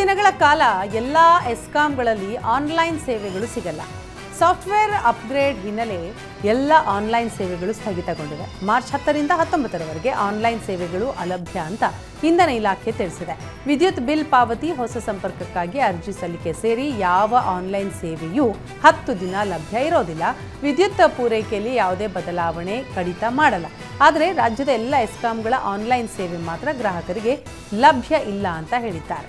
ದಿನಗಳ ಕಾಲ ಎಲ್ಲ ಎಸ್ಕಾಂಗಳಲ್ಲಿ ಆನ್ಲೈನ್ ಸೇವೆಗಳು ಸಿಗಲ್ಲ. ಸಾಫ್ಟ್ವೇರ್ ಅಪ್ಗ್ರೇಡ್ ಹಿನ್ನೆಲೆ ಎಲ್ಲ ಆನ್ಲೈನ್ ಸೇವೆಗಳು ಸ್ಥಗಿತಗೊಂಡಿವೆ. ಮಾರ್ಚ್ ಹತ್ತರಿಂದ ಹತ್ತೊಂಬತ್ತರವರೆಗೆ ಆನ್ಲೈನ್ ಸೇವೆಗಳು ಅಲಭ್ಯ ಅಂತ ಇಂಧನ ಇಲಾಖೆ ತಿಳಿಸಿದೆ. ವಿದ್ಯುತ್ ಬಿಲ್ ಪಾವತಿ ಹೊಸ ಸಂಪರ್ಕಕ್ಕಾಗಿ ಅರ್ಜಿ ಸಲ್ಲಿಕೆ ಸೇರಿ ಯಾವ ಆನ್ಲೈನ್ ಸೇವೆಯೂ ಹತ್ತು ದಿನ ಲಭ್ಯ ಇರೋದಿಲ್ಲ. ವಿದ್ಯುತ್ ಪೂರೈಕೆಯಲ್ಲಿ ಯಾವುದೇ ಬದಲಾವಣೆ ಕಡಿತ ಮಾಡಲ್ಲ. ಆದರೆ ರಾಜ್ಯದ ಎಲ್ಲ ಎಸ್ಕಾಂಗಳ ಆನ್ಲೈನ್ ಸೇವೆ ಮಾತ್ರ ಗ್ರಾಹಕರಿಗೆ ಲಭ್ಯ ಇಲ್ಲ ಅಂತ ಹೇಳಿದ್ದಾರೆ.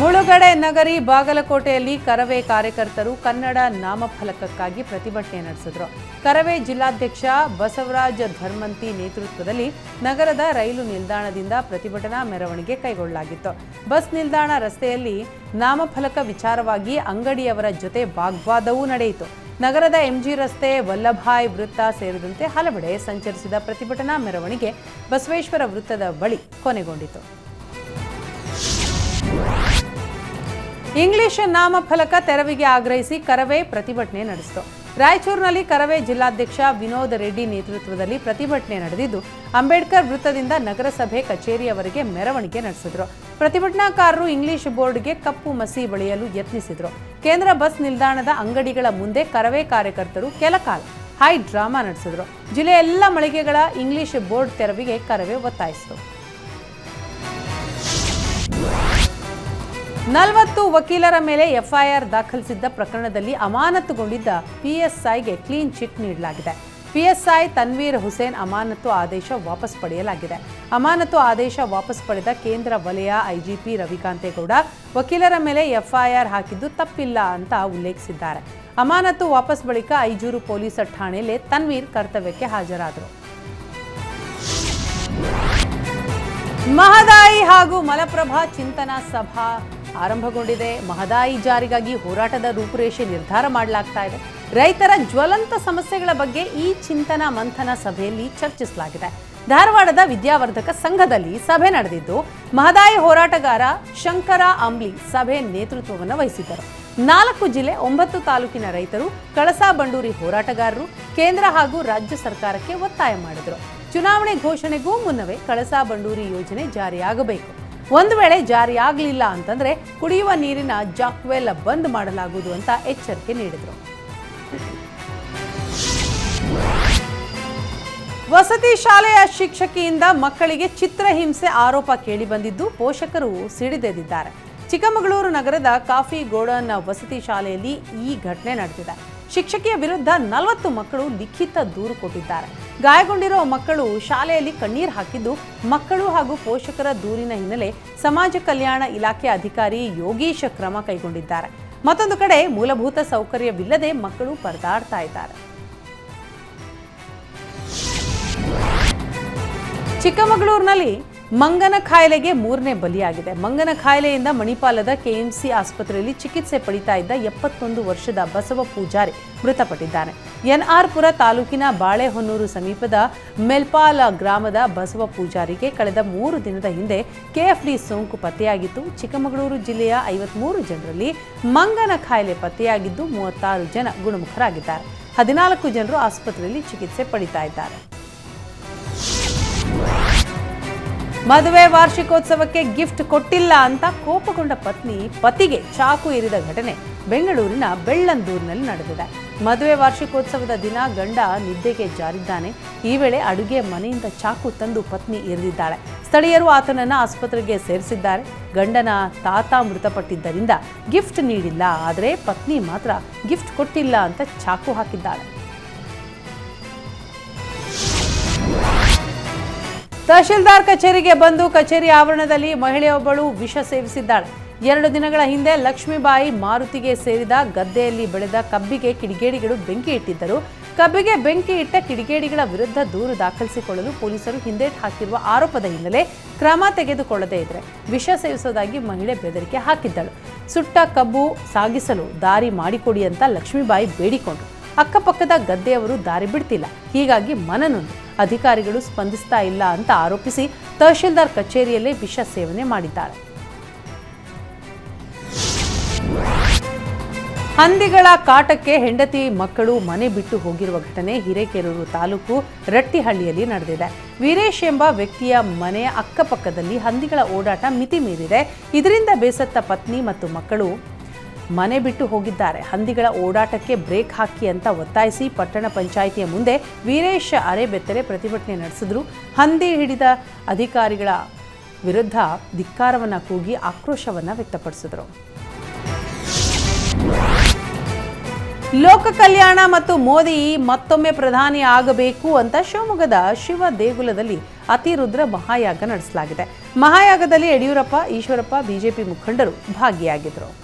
ಮುಳುಗಡೆ ನಗರಿ ಬಾಗಲಕೋಟೆಯಲ್ಲಿ ಕರವೇ ಕಾರ್ಯಕರ್ತರು ಕನ್ನಡ ನಾಮಫಲಕಕ್ಕಾಗಿ ಪ್ರತಿಭಟನೆ ನಡೆಸಿದರು. ಕರವೇ ಜಿಲ್ಲಾಧ್ಯಕ್ಷ ಬಸವರಾಜ ಧರ್ಮಂತಿ ನೇತೃತ್ವದಲ್ಲಿ ನಗರದ ರೈಲು ನಿಲ್ದಾಣದಿಂದ ಪ್ರತಿಭಟನಾ ಮೆರವಣಿಗೆ ಕೈಗೊಳ್ಳಲಾಗಿತ್ತು. ಬಸ್ ನಿಲ್ದಾಣ ರಸ್ತೆಯಲ್ಲಿ ನಾಮಫಲಕ ವಿಚಾರವಾಗಿ ಅಂಗಡಿಯವರ ಜೊತೆ ವಾಗ್ವಾದವೂ ನಡೆಯಿತು. ನಗರದ ಎಂಜಿ ರಸ್ತೆ, ವಲ್ಲಭಾಯ್ ವೃತ್ತ ಸೇರಿದಂತೆ ಹಲವೆಡೆ ಸಂಚರಿಸಿದ ಪ್ರತಿಭಟನಾ ಮೆರವಣಿಗೆ ಬಸವೇಶ್ವರ ವೃತ್ತದ ಬಳಿ ಕೊನೆಗೊಂಡಿತು. ಇಂಗ್ಲಿಷ್ ನಾಮಫಲಕ ತೆರವಿಗೆ ಆಗ್ರಹಿಸಿ ಕರವೇ ಪ್ರತಿಭಟನೆ ನಡೆಸಿತು. ರಾಯಚೂರಿನಲ್ಲಿ ಕರವೇ ಜಿಲ್ಲಾಧ್ಯಕ್ಷ ವಿನೋದ್ ರೆಡ್ಡಿ ನೇತೃತ್ವದಲ್ಲಿ ಪ್ರತಿಭಟನೆ ನಡೆದಿದ್ದು, ಅಂಬೇಡ್ಕರ್ ವೃತ್ತದಿಂದ ನಗರಸಭೆ ಕಚೇರಿಯವರೆಗೆ ಮೆರವಣಿಗೆ ನಡೆಸಿದ್ರು. ಪ್ರತಿಭಟನಾಕಾರರು ಇಂಗ್ಲಿಷ್ ಬೋರ್ಡ್ಗೆ ಕಪ್ಪು ಮಸಿ ಬಳಿಯಲು ಯತ್ನಿಸಿದ್ರು. ಕೇಂದ್ರ ಬಸ್ ನಿಲ್ದಾಣದ ಅಂಗಡಿಗಳ ಮುಂದೆ ಕರವೇ ಕಾರ್ಯಕರ್ತರು ಕೆಲಕಾಲ ಹೈ ಡ್ರಾಮಾ ನಡೆಸಿದ್ರು. ಜಿಲ್ಲೆಯ ಎಲ್ಲ ಮಳಿಗೆಗಳ ಇಂಗ್ಲಿಷ್ ಬೋರ್ಡ್ ತೆರವಿಗೆ ಕರವೇ ಒತ್ತಾಯಿಸಿತು. ನಲವತ್ತು ವಕೀಲರ ಮೇಲೆ ಎಫ್ಐಆರ್ ದಾಖಲಿಸಿದ್ದ ಪ್ರಕರಣದಲ್ಲಿ ಅಮಾನತುಗೊಂಡಿದ್ದ ಪಿಎಸ್ಐಗೆ ಕ್ಲೀನ್ ಚಿಟ್ ನೀಡಲಾಗಿದೆ. ಪಿಎಸ್ಐ ತನ್ವೀರ್ ಹುಸೇನ್ ಅಮಾನತು ಆದೇಶ ವಾಪಸ್ ಪಡೆಯಲಾಗಿದೆ. ಅಮಾನತು ಆದೇಶ ವಾಪಸ್ ಪಡೆದ ಕೇಂದ್ರ ವಲಯ ಐಜಿಪಿ ರವಿಕಾಂತೇಗೌಡ ವಕೀಲರ ಮೇಲೆ ಎಫ್ಐಆರ್ ಹಾಕಿದ್ದು ತಪ್ಪಿಲ್ಲ ಅಂತ ಉಲ್ಲೇಖಿಸಿದ್ದಾರೆ. ಅಮಾನತು ವಾಪಸ್ ಬಳಿಕ ಐಜೂರು ಪೊಲೀಸ್ ಠಾಣೆಯಲ್ಲಿ ತನ್ವೀರ್ ಕರ್ತವ್ಯಕ್ಕೆ ಹಾಜರಾದರು. ಮಹದಾಯಿ ಹಾಗೂ ಮಲಪ್ರಭಾ ಚಿಂತನಾ ಸಭಾ ಆರಂಭಗೊಂಡಿದೆ. ಮಹದಾಯಿ ಜಾರಿಗಾಗಿ ಹೋರಾಟದ ರೂಪುರೇಷೆ ನಿರ್ಧಾರ ಮಾಡಲಾಗ್ತಾ ಇದೆ. ರೈತರ ಜ್ವಲಂತ ಸಮಸ್ಯೆಗಳ ಬಗ್ಗೆ ಈ ಚಿಂತನ ಮಂಥನ ಸಭೆಯಲ್ಲಿ ಚರ್ಚಿಸಲಾಗಿದೆ. ಧಾರವಾಡದ ವಿದ್ಯಾವರ್ಧಕ ಸಂಘದಲ್ಲಿ ಸಭೆ ನಡೆದಿದ್ದು, ಮಹದಾಯಿ ಹೋರಾಟಗಾರ ಶಂಕರ ಅಂಬ್ಲಿ ಸಭೆ ನೇತೃತ್ವವನ್ನು ವಹಿಸಿದ್ದರು. ನಾಲ್ಕು ಜಿಲ್ಲೆ, ಒಂಬತ್ತು ತಾಲೂಕಿನ ರೈತರು, ಕಳಸಾ ಬಂಡೂರಿ ಹೋರಾಟಗಾರರು, ಕೇಂದ್ರ ಹಾಗೂ ರಾಜ್ಯ ಸರ್ಕಾರಕ್ಕೆ ಒತ್ತಾಯ ಮಾಡಿದರು. ಚುನಾವಣೆ ಘೋಷಣೆಗೂ ಮುನ್ನವೇ ಕಳಸಾ ಬಂಡೂರಿ ಯೋಜನೆ ಜಾರಿಯಾಗಬೇಕು. ಒಂದು ವೇಳೆ ಜಾರಿಯಾಗಲಿಲ್ಲ ಅಂತಂದ್ರೆ ಕುಡಿಯುವ ನೀರಿನ ಜಾಕ್ವೆಲ್ ಬಂದ್ ಮಾಡಲಾಗುವುದು ಅಂತ ಎಚ್ಚರಿಕೆ ನೀಡಿದರು. ವಸತಿ ಶಾಲೆಯ ಶಿಕ್ಷಕಿಯಿಂದ ಮಕ್ಕಳಿಗೆ ಚಿತ್ರಹಿಂಸೆ ಆರೋಪ ಕೇಳಿಬಂದಿದ್ದು ಪೋಷಕರು ಸಿಡಿದೆದ್ದಿದ್ದಾರೆ ಚಿಕ್ಕಮಗಳೂರು ನಗರದ ಕಾಫಿ ಗೋಡನ್ ವಸತಿ ಶಾಲೆಯಲ್ಲಿ ಈ ಘಟನೆ ನಡೆದಿದೆ. ಶಿಕ್ಷಕಿಯ ವಿರುದ್ಧ ನಲವತ್ತು ಮಕ್ಕಳು ಲಿಖಿತ ದೂರು ಕೊಟ್ಟಿದ್ದಾರೆ. ಗಾಯಗೊಂಡಿರುವ ಮಕ್ಕಳು ಶಾಲೆಯಲ್ಲಿ ಕಣ್ಣೀರು ಹಾಕಿದ್ದು ಮಕ್ಕಳು ಹಾಗೂ ಪೋಷಕರ ದೂರಿನ ಹಿನ್ನೆಲೆ ಸಮಾಜ ಕಲ್ಯಾಣ ಇಲಾಖೆ ಅಧಿಕಾರಿ ಯೋಗೀಶ್ ಕ್ರಮ ಕೈಗೊಂಡಿದ್ದಾರೆ. ಮತ್ತೊಂದು ಕಡೆ ಮೂಲಭೂತ ಸೌಕರ್ಯವಿಲ್ಲದೆ ಮಕ್ಕಳು ಪರದಾಡ್ತಾ ಇದ್ದಾರೆ. ಚಿಕ್ಕಮಗಳೂರಿನಲ್ಲಿ ಮಂಗನ ಕಾಯಿಲೆಗೆ ಮೂರನೇ ಬಲಿಯಾಗಿದೆ. ಮಂಗನ ಕಾಯಿಲೆಯಿಂದ ಮಣಿಪಾಲದ ಕೆಎಂಸಿ ಆಸ್ಪತ್ರೆಯಲ್ಲಿ ಚಿಕಿತ್ಸೆ ಪಡಿತಾ ಇದ್ದ ಎಪ್ಪತ್ತೊಂದು ವರ್ಷದ ಬಸವ ಪೂಜಾರಿ ಮೃತಪಟ್ಟಿದ್ದಾನೆ. ಎನ್ಆರ್ಪುರ ತಾಲೂಕಿನ ಬಾಳೆಹೊನ್ನೂರು ಸಮೀಪದ ಮೆಲ್ಪಾಲ ಗ್ರಾಮದ ಬಸವ ಪೂಜಾರಿಗೆ ಕಳೆದ ಮೂರು ದಿನದ ಹಿಂದೆ ಕೆಎಫ್ಡಿ ಸೋಂಕು ಪತ್ತೆಯಾಗಿತ್ತು. ಚಿಕ್ಕಮಗಳೂರು ಜಿಲ್ಲೆಯ ಐವತ್ಮೂರು ಜನರಲ್ಲಿ ಮಂಗನ ಕಾಯಿಲೆ ಪತ್ತೆಯಾಗಿದ್ದು ಮೂವತ್ತಾರು ಜನ ಗುಣಮುಖರಾಗಿದ್ದಾರೆ. ಹದಿನಾಲ್ಕು ಜನರು ಆಸ್ಪತ್ರೆಯಲ್ಲಿ ಚಿಕಿತ್ಸೆ ಪಡಿತಾ ಇದ್ದಾರೆ. ಮದುವೆ ವಾರ್ಷಿಕೋತ್ಸವಕ್ಕೆ ಗಿಫ್ಟ್ ಕೊಟ್ಟಿಲ್ಲ ಅಂತ ಕೋಪಗೊಂಡ ಪತ್ನಿ ಪತಿಗೆ ಚಾಕು ಇರಿದ ಘಟನೆ ಬೆಂಗಳೂರಿನ ಬೆಳ್ಳಂದೂರಿನಲ್ಲಿ ನಡೆದಿದೆ. ಮದುವೆ ವಾರ್ಷಿಕೋತ್ಸವದ ದಿನ ಗಂಡ ನಿದ್ದೆಗೆ ಜಾರಿದ್ದಾನೆ. ಈ ವೇಳೆ ಅಡುಗೆ ಮನೆಯಿಂದ ಚಾಕು ತಂದು ಪತ್ನಿ ಇರಿದಿದ್ದಾಳೆ ಸ್ಥಳೀಯರು ಆತನನ್ನು ಆಸ್ಪತ್ರೆಗೆ ಸೇರಿಸಿದ್ದಾರೆ. ಗಂಡನ ತಾತ ಮೃತಪಟ್ಟಿದ್ದರಿಂದ ಗಿಫ್ಟ್ ನೀಡಿಲ್ಲ. ಆದರೆ ಪತ್ನಿ ಮಾತ್ರ ಗಿಫ್ಟ್ ಕೊಟ್ಟಿಲ್ಲ ಅಂತ ಚಾಕು ಹಾಕಿದ್ದಾಳೆ. ತಹಶೀಲ್ದಾರ್ ಕಚೇರಿಗೆ ಬಂದು ಕಚೇರಿ ಆವರಣದಲ್ಲಿ ಮಹಿಳೆಯೊಬ್ಬಳು ವಿಷ ಸೇವಿಸಿದ್ದಾಳೆ. ಎರಡು ದಿನಗಳ ಹಿಂದೆ ಲಕ್ಷ್ಮೀಬಾಯಿ ಮಾರುತಿಗೆ ಸೇರಿದ ಗದ್ದೆಯಲ್ಲಿ ಬೆಳೆದ ಕಬ್ಬಿಗೆ ಕಿಡಿಗೇಡಿಗಳು ಬೆಂಕಿ ಇಟ್ಟಿದ್ದರು. ಕಬ್ಬಿಗೆ ಬೆಂಕಿ ಇಟ್ಟ ಕಿಡಿಗೇಡಿಗಳ ವಿರುದ್ಧ ದೂರು ದಾಖಲಿಸಿಕೊಳ್ಳಲು ಪೊಲೀಸರು ಹಿಂದೇಟು ಹಾಕಿರುವ ಆರೋಪದ ಹಿನ್ನೆಲೆ ಕ್ರಮ ತೆಗೆದುಕೊಳ್ಳದೇ ಇದ್ರೆ ವಿಷ ಸೇವಿಸೋದಾಗಿ ಮಹಿಳೆ ಬೆದರಿಕೆ ಹಾಕಿದ್ದಳು. ಸುಟ್ಟ ಕಬ್ಬು ಸಾಗಿಸಲು ದಾರಿ ಮಾಡಿಕೊಡಿ ಅಂತ ಲಕ್ಷ್ಮೀಬಾಯಿ ಬೇಡಿಕೊಂಡ್ರು. ಅಕ್ಕಪಕ್ಕದ ಗದ್ದೆಯವರು ದಾರಿ ಬಿಡ್ತಿಲ್ಲ. ಹೀಗಾಗಿ ಮನನೊಂದು. ಅಧಿಕಾರಿಗಳು ಸ್ಪಂದಿಸ್ತಾ ಇಲ್ಲ ಅಂತ ಆರೋಪಿಸಿ ತಹಶೀಲ್ದಾರ್ ಕಚೇರಿಯಲ್ಲೇ ವಿಷ ಸೇವನೆ ಮಾಡಿದ್ದಾರೆ. ಹಂದಿಗಳ ಕಾಟಕ್ಕೆ ಹೆಂಡತಿ ಮಕ್ಕಳು ಮನೆ ಬಿಟ್ಟು ಹೋಗಿರುವ ಘಟನೆ ಹಿರೇಕೆರೂರು ತಾಲೂಕು ರಟ್ಟಿಹಳ್ಳಿಯಲ್ಲಿ ನಡೆದಿದೆ. ವೀರೇಶ್ ಎಂಬ ವ್ಯಕ್ತಿಯ ಮನೆಯ ಅಕ್ಕಪಕ್ಕದಲ್ಲಿ ಹಂದಿಗಳ ಓಡಾಟ ಮಿತಿ ಮೀರಿದೆ ಇದರಿಂದ ಬೇಸತ್ತ ಪತ್ನಿ ಮತ್ತು ಮಕ್ಕಳು ಮನೆ ಬಿಟ್ಟು ಹೋಗಿದ್ದಾರೆ. ಹಂದಿಗಳ ಓಡಾಟಕ್ಕೆ ಬ್ರೇಕ್ ಹಾಕಿ ಅಂತ ಒತ್ತಾಯಿಸಿ ಪಟ್ಟಣ ಪಂಚಾಯಿತಿಯ ಮುಂದೆ ವೀರೇಶ ಅರೆಬೆತ್ತರೆ ಪ್ರತಿಭಟನೆ ನಡೆಸಿದ್ರು. ಹಂದಿ ಹಿಡಿದ ಅಧಿಕಾರಿಗಳ ವಿರುದ್ಧ ಧಿಕ್ಕಾರವನ್ನು ಕೂಗಿ ಆಕ್ರೋಶವನ್ನ ವ್ಯಕ್ತಪಡಿಸಿದರು. ಲೋಕ ಕಲ್ಯಾಣ ಮತ್ತು ಮೋದಿ ಮತ್ತೊಮ್ಮೆ ಪ್ರಧಾನಿ ಆಗಬೇಕು ಅಂತ ಶಿವಮೊಗ್ಗದ ಶಿವ ದೇಗುಲದಲ್ಲಿ ಅತಿರುದ್ರ ಮಹಾಯಾಗ ನಡೆಸಲಾಗಿದೆ. ಮಹಾಯಾಗದಲ್ಲಿ ಯಡಿಯೂರಪ್ಪ, ಈಶ್ವರಪ್ಪ, ಬಿಜೆಪಿ ಮುಖಂಡರು ಭಾಗಿಯಾಗಿದ್ದರು